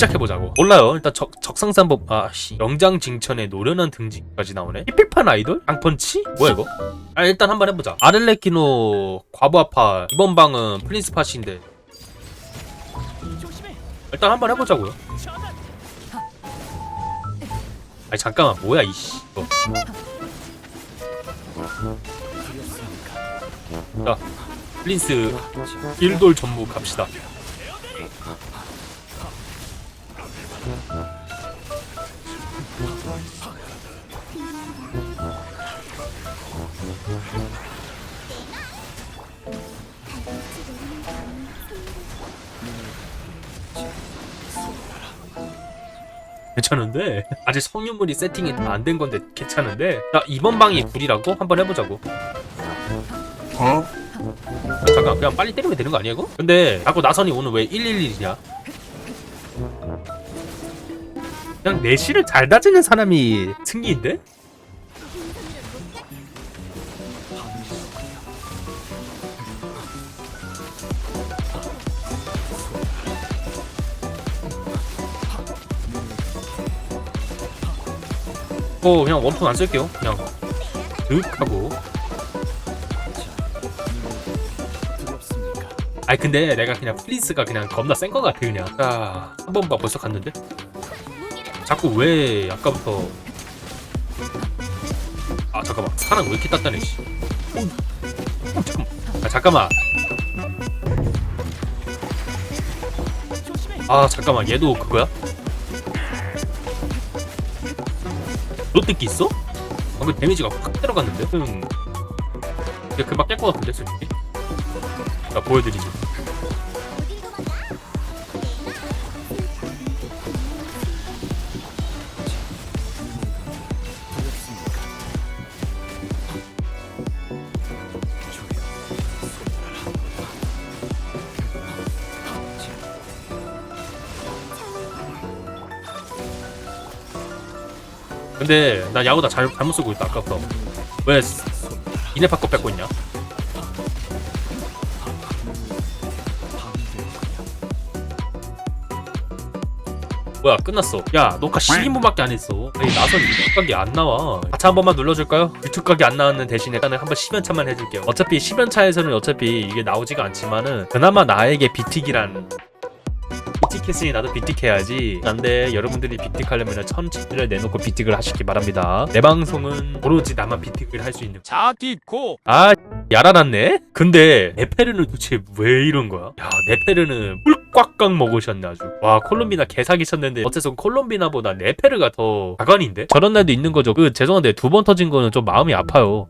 시작해보자고. 몰라요. 일단 적, 적상산법 아씨. 영장징천의 노련한 등지까지 나오네. 히필판 아이돌? 강펀치? 뭐야 이거? 아 일단 한번 해보자. 아를레키노 과부아파 이번 방은 프린스팟인데. 일단 한번 해보자고요. 아니 잠깐만. 뭐야 이씨. 이거. 자 프린스 일돌 전무 갑시다 괜찮은데? 아직 성유물이 세팅이 다 안 된 건데 괜찮은데? 자 이번 방이 불이라고? 한번 해보자고. 아, 잠깐 그냥 빨리 때리면 되는 거 아니야 이거? 근데 자꾸 나선이 오늘 왜 111이냐? 그냥 내실을 잘 다지는 사람이 승리인데? 어 그냥 원톤 안 쓸게요. 그냥 득 하고. 아니 근데 내가 그냥 프린스가 그냥 겁나 센 거 같아 그냥. 자한 번봐 벌써 갔는데 자꾸 왜 아까부터 아 잠깐만 사람 왜 이렇게 단단해 씨 어, 어, 잠깐만 아 잠깐만 아 잠깐만 얘도 그거야? 롯데끼 있어? 방금 데미지가 확 들어갔는데? 음. 이게 금방 깰 것 같은데 솔직히 자 보여드리죠 근데 나 야구다 잘, 잘못 쓰고 있다 아까부터. 왜 이네파 거 뺏고 있냐? 뭐야 끝났어. 야 녹화 12분밖에 안 했어. 아니 나선 유튜브 각이 안 나와. 같이 한 번만 눌러줄까요? 유튜브 각이 안 나왔는 대신에 일단은 한번 10연차만 해줄게요. 어차피 10연차에서는 어차피 이게 나오지가 않지만은 그나마 나에게 비틱이란 비틱했으니 나도 비틱해야지. 안돼 여러분들이 비틱하려면 천치를 내놓고 비틱을 하시기 바랍니다. 내 방송은 오로지 나만 비틱을 할 수 있는 자디코! 아 야라났네? 근데 네페르는 도대체 왜 이런 거야? 야 네페르는 꿀꽉꽉 먹으셨네 아주. 와 콜롬비나 개사기 쳤는데 어째서 콜롬비나보다 네페르가 더 가관인데? 저런 날도 있는 거죠. 그 죄송한데 두 번 터진 거는 좀 마음이 아파요